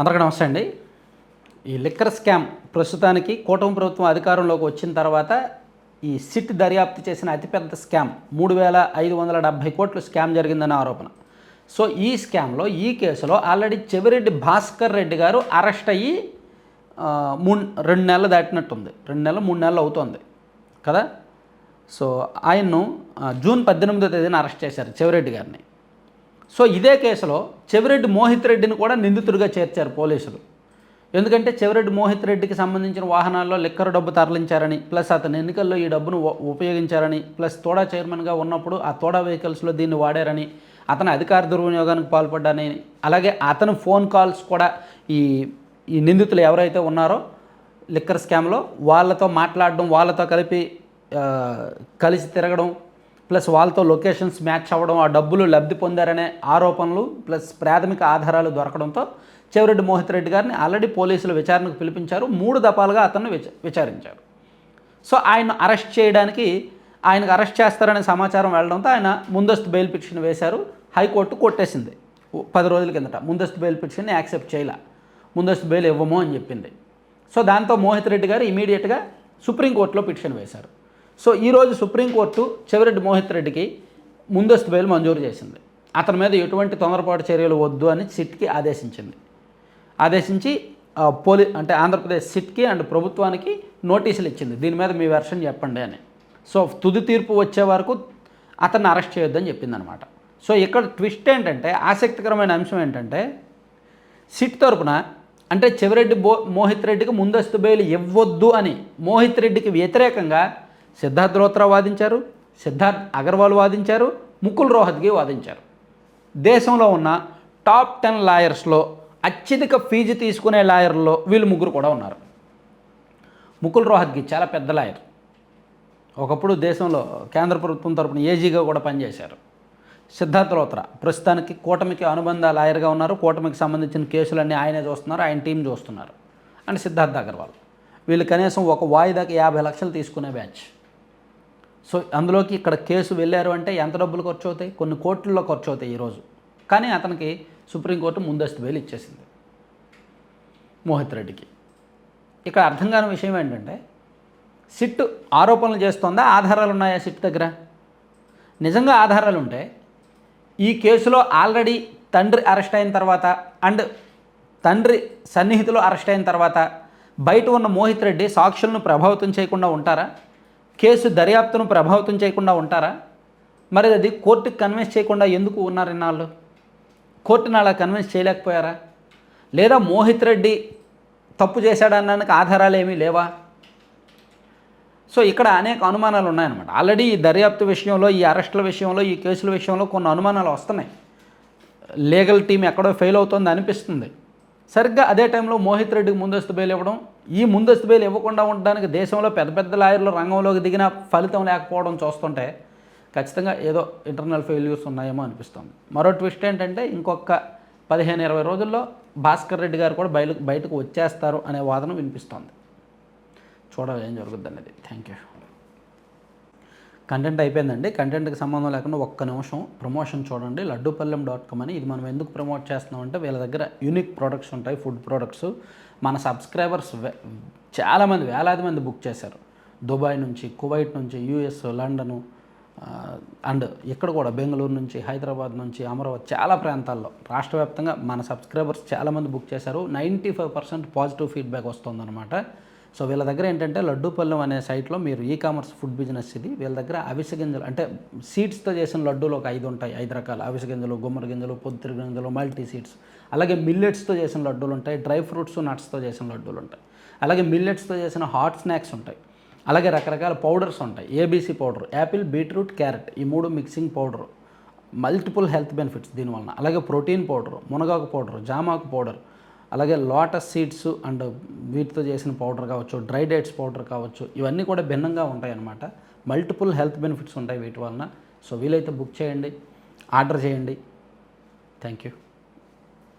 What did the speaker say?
అందరికీ నమస్తే అండి. ఈ లిక్కర్ స్కామ్ ప్రస్తుతానికి కూటమి ప్రభుత్వం అధికారంలోకి వచ్చిన తర్వాత ఈ సిట్ దర్యాప్తు చేసిన అతిపెద్ద స్కామ్ మూడు వేల ఐదు వందల డెబ్భై కోట్లు స్కామ్ జరిగిందన్న ఆరోపణ. సో ఈ స్కామ్లో ఈ కేసులో ఆల్రెడీ చెవిరెడ్డి భాస్కర్ రెడ్డి గారు అరెస్ట్ అయ్యి మూడు రెండు నెలలు దాటినట్టుంది. రెండు నెలలు మూడు నెలలు అవుతుంది. కదా? సో ఆయన్ను జూన్ పద్దెనిమిదో తేదీన అరెస్ట్ చేశారు చెవిరెడ్డి గారిని. సో ఇదే కేసులో చెవిరెడ్డి మోహిత్ రెడ్డిని కూడా నిందితుడిగా చేర్చారు పోలీసులు. ఎందుకంటే చెవిరెడ్డి మోహిత్ రెడ్డికి సంబంధించిన వాహనాల్లో లిక్కర్ డబ్బు తరలించారని ప్లస్ అతను ఎన్నికల్లో ఈ డబ్బును ఉపయోగించారని ప్లస్ తోడా చైర్మన్గా ఉన్నప్పుడు ఆ తోడా వెహికల్స్లో దీన్ని వాడారని అతను అధికార దుర్వినియోగానికి పాల్పడ్డాని అలాగే అతను ఫోన్ కాల్స్ కూడా ఈ ఈ నిందితులు ఎవరైతే ఉన్నారో లిక్కర్ స్కామ్లో వాళ్ళతో మాట్లాడడం వాళ్ళతో కలిపి కలిసి తిరగడం ప్లస్ వాళ్ళతో లొకేషన్స్ మ్యాచ్ అవ్వడం ఆ డబ్బులు లబ్ధి పొందారనే ఆరోపణలు ప్లస్ ప్రాథమిక ఆధారాలు దొరకడంతో చెవిరెడ్డి మోహిత్ రెడ్డి గారిని ఆల్రెడీ పోలీసులు విచారణకు పిలిపించారు. మూడు దఫాలుగా అతన్ని విచ విచారించారు. సో ఆయన అరెస్ట్ చేయడానికి ఆయనకు అరెస్ట్ చేస్తారనే సమాచారం వెళ్ళడంతో ఆయన ముందస్తు బెయిల్ పిటిషన్ వేశారు. హైకోర్టు కొట్టేసింది. పది రోజుల కిందట ముందస్తు బెయిల్ పిటిషన్ని యాక్సెప్ట్ చేయలే. ముందస్తు బెయిల్ ఇవ్వము అని చెప్పింది. సో దాంతో మోహిత్ రెడ్డి గారు ఇమీడియట్గా సుప్రీంకోర్టులో పిటిషన్ వేశారు. సో ఈరోజు సుప్రీంకోర్టు చెవిరెడ్డి మోహిత్ రెడ్డికి ముందస్తు బెయిల్ మంజూరు చేసింది. అతని మీద ఎటువంటి తొందరపాటు చర్యలు వద్దు అని సిట్కి ఆదేశించింది. ఆదేశించి పోలీ అంటే ఆంధ్రప్రదేశ్ సిట్కి అండ్ ప్రభుత్వానికి నోటీసులు ఇచ్చింది. దీని మీద మీ వెర్షన్ చెప్పండి అని. సో తుది తీర్పు వచ్చే వరకు అతన్ని అరెస్ట్ చేయొద్దని చెప్పిందనమాట. సో ఇక్కడ ట్విస్ట్ ఏంటంటే ఆసక్తికరమైన అంశం ఏంటంటే సిట్ తరపున అంటే చెవిరెడ్డి బో మోహిత్ రెడ్డికి ముందస్తు బెయిల్ ఇవ్వొద్దు అని మోహిత్ రెడ్డికి వ్యతిరేకంగా సిద్ధార్థ్ రోత్రా వాదించారు సిద్ధార్థ్ అగర్వాల్ వాదించారు ముకుల్ రోహత్గి వాదించారు. దేశంలో ఉన్న టాప్ టెన్ లాయర్స్లో అత్యధిక ఫీజు తీసుకునే లాయర్లో వీళ్ళు ముగ్గురు కూడా ఉన్నారు. ముకుల్ రోహత్గి చాలా పెద్ద లాయర్. ఒకప్పుడు దేశంలో కేంద్ర ప్రభుత్వం తరపున ఏజీగా కూడా పనిచేశారు. సిద్ధార్థ లోత్రా ప్రస్తుతానికి కూటమికి అనుబంధ లాయర్గా ఉన్నారు. కూటమికి సంబంధించిన కేసులన్నీ ఆయనే చూస్తున్నారు ఆయన టీం చూస్తున్నారు. అండ్ సిద్ధార్థ్ అగర్వాల్. వీళ్ళు కనీసం ఒక వాయిదాకి యాభై లక్షలు తీసుకునే బ్యాచ్. సో అందులోకి ఇక్కడ కేసు వెళ్ళారు అంటే ఎంత డబ్బులు ఖర్చు అవుతాయి కొన్ని కోట్లలో ఖర్చు అవుతాయి ఈరోజు కానీ అతనికి సుప్రీంకోర్టు ముందస్తు బెయిల్ ఇచ్చేసింది మోహిత్ రెడ్డికి. ఇక్కడ అర్థం కాని విషయం ఏంటంటే సిట్ ఆరోపణలు చేస్తోందా? ఆధారాలు ఉన్నాయా సిట్ దగ్గర? నిజంగా ఆధారాలు ఉంటే ఈ కేసులో ఆల్రెడీ తండ్రి అరెస్ట్ అయిన తర్వాత అండ్ తండ్రి సన్నిహితులు అరెస్ట్ అయిన తర్వాత బయట ఉన్న మోహిత్ రెడ్డి సాక్షులను ప్రభావితం చేయకుండా ఉంటారా? కేసు దర్యాప్తును ప్రభావితం చేయకుండా ఉంటారా? మరి అది కోర్టుకి కన్విన్స్ చేయకుండా ఎందుకు ఉన్నారు ఇన్నాళ్ళు? కోర్టుని అలా కన్విన్స్ చేయలేకపోయారా? లేదా మోహిత్ రెడ్డి తప్పు చేశాడనడానికి ఆధారాలు ఏమీ లేవా? సో ఇక్కడ అనేక అనుమానాలు ఉన్నాయన్నమాట. ఆల్రెడీ ఈ దర్యాప్తు విషయంలో ఈ అరెస్టుల విషయంలో ఈ కేసుల విషయంలో కొన్ని అనుమానాలు వస్తున్నాయి. లీగల్ టీం ఎక్కడో ఫెయిల్ అవుతుంది అనిపిస్తుంది. సరిగ్గా అదే టైంలో మోహిత్ రెడ్డికి ముందస్తు బెయిల్ ఇవ్వడం ఈ ముందస్తు బెయిల్ ఇవ్వకుండా ఉండడానికి దేశంలో పెద్ద పెద్ద లాయర్లు రంగంలోకి దిగిన ఫలితం లేకపోవడం చూస్తుంటే ఖచ్చితంగా ఏదో ఇంటర్నల్ ఫెయిల్యూర్స్ ఉన్నాయేమో అనిపిస్తుంది. మరో ట్విస్ట్ ఏంటంటే ఇంకొక పదిహేను ఇరవై రోజుల్లో భాస్కర్ రెడ్డి గారు కూడా బయలు బయటకు వచ్చేస్తారు అనే వాదన వినిపిస్తోంది. చూడాలి ఏం జరుగుద్ది అనేది. థ్యాంక్ యూ కంటెంట్ అయిపోయిందండి. కంటెంట్కి సంబంధం లేకుండా ఒక్క నిమిషం ప్రమోషన్ చూడండి. లడ్డూపల్లెం డాట్ కామ్ అని ఇది మనం ఎందుకు ప్రమోట్ చేస్తున్నాం అంటే వీళ్ళ దగ్గర యూనిక్ ప్రోడక్ట్స్ ఉంటాయి ఫుడ్ ప్రోడక్ట్స్. మన సబ్స్క్రైబర్స్ చాలామంది వేలాది మంది బుక్ చేశారు. దుబాయ్ నుంచి కువైట్ నుంచి యూఎస్ లండను అండ్ ఇక్కడ కూడా బెంగళూరు నుంచి హైదరాబాద్ నుంచి అమరావతి చాలా ప్రాంతాల్లో. రాష్ట్ర వ్యాప్తంగా మన సబ్స్క్రైబర్స్ చాలామంది బుక్ చేశారు. Ninety five percent positive feedback వస్తుందన్నమాట. సో వీళ్ళ దగ్గర ఏంటంటే లడ్డూపల్లెం అనే సైట్లో మీరు ఈ కామర్స్ ఫుడ్ బిజినెస్ ఇది వీళ్ళ దగ్గర అవిసె గింజలు అంటే సీడ్స్తో చేసిన లడ్డూలు ఒక ఐదు ఉంటాయి ఐదు రకాలు. అవిసె గింజలు గుమ్మడి గింజలు పొద్దుతిరి గింజలు మల్టీ సీడ్స్ అలాగే మిల్లెట్స్తో చేసిన లడ్డూలు ఉంటాయి డ్రై ఫ్రూట్స్ నట్స్తో చేసిన లడ్డూలు ఉంటాయి. అలాగే మిల్లెట్స్తో చేసిన హాట్ స్నాక్స్ ఉంటాయి. అలాగే రకరకాల పౌడర్స్ ఉంటాయి. ABC powder apple beetroot carrot ఈ మూడు mixing powder multiple health benefits దీనివలన. అలాగే ప్రోటీన్ పౌడర్ మునగాకు పౌడర్ జామాకు పౌడర్ అలాగే లోటస్ సీడ్స్ అండ్ వీటితో చేసిన పౌడర్ కావచ్చు డ్రై డేట్స్ పౌడర్ కావచ్చు ఇవన్నీ కూడా భిన్నంగా ఉంటాయన్నమాట. మల్టిపుల్ హెల్త్ బెనిఫిట్స్ ఉంటాయి వీటి వలన. సో వీలైతే బుక్ చేయండి ఆర్డర్ చేయండి. Thank you.